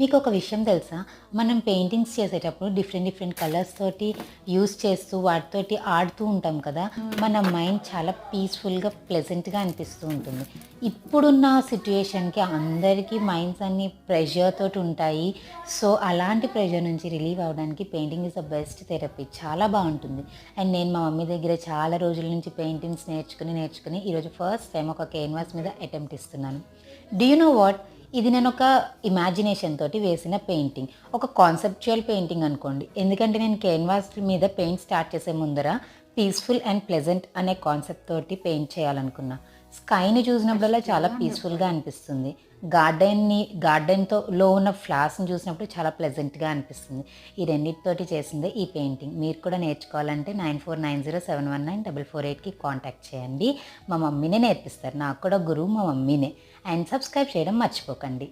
మీకు ఒక విషయం తెలుసా? మనం పెయింటింగ్స్ చేసేటప్పుడు డిఫరెంట్ డిఫరెంట్ కలర్స్ తోటి యూస్ చేస్తూ వాటితోటి ఆడుతూ ఉంటాం కదా? మన మైండ్ చాలా పీస్ఫుల్గా ప్లెజెంట్గా అనిపిస్తూ ఉంటుంది. ఇప్పుడున్న సిచ్యుయేషన్కి అందరికీ మైండ్స్ అన్ని ప్రెషర్ తోటి ఉంటాయి. సో అలాంటి ప్రెషర్ నుంచి రిలీవ్ అవ్వడానికి painting is the best therapy. చాలా బాగుంటుంది. అండ్ నేను మా మమ్మీ దగ్గర చాలా రోజుల నుంచి పెయింటింగ్స్ నేర్చుకుని నేర్చుకుని ఈరోజు ఫస్ట్ టైం ఒక కేన్వాస్ మీద అటెంప్ట్ ఇస్తున్నాను. డూ యూ నో వాట్ ఇది నేను ఒక ఇమాజినేషన్ తోటి వేసిన పెయింటింగ్ ఒక కాన్సెప్చువల్ పెయింటింగ్ అనుకోండి. ఎందుకంటే నేను కేన్వాస్ మీద పెయింట్ స్టార్ట్ చేసే ముందర పీస్ఫుల్ అండ్ ప్లెజెంట్ అనే కాన్సెప్ట్ తోటి పెయింట్ చేయాలనుకున్నా. స్కైని చూసినప్పుడల్లా చాలా పీస్ఫుల్గా అనిపిస్తుంది. గార్డెన్ని గార్డెన్తో లో ఉన్న ఫ్లవర్స్ని చూసినప్పుడు చాలా ప్లెజెంట్గా అనిపిస్తుంది. ఈ రెండింటితోటి చేసిందే ఈ పెయింటింగ్. మీరు కూడా నేర్చుకోవాలంటే nine four nine zero seven one nine double four ఎయిట్కి కాంటాక్ట్ చేయండి. మా మమ్మీనే నేర్పిస్తారు. నాకు కూడా గురువు మా మమ్మీనే. అండ్ సబ్స్క్రైబ్ చేయడం మర్చిపోకండి.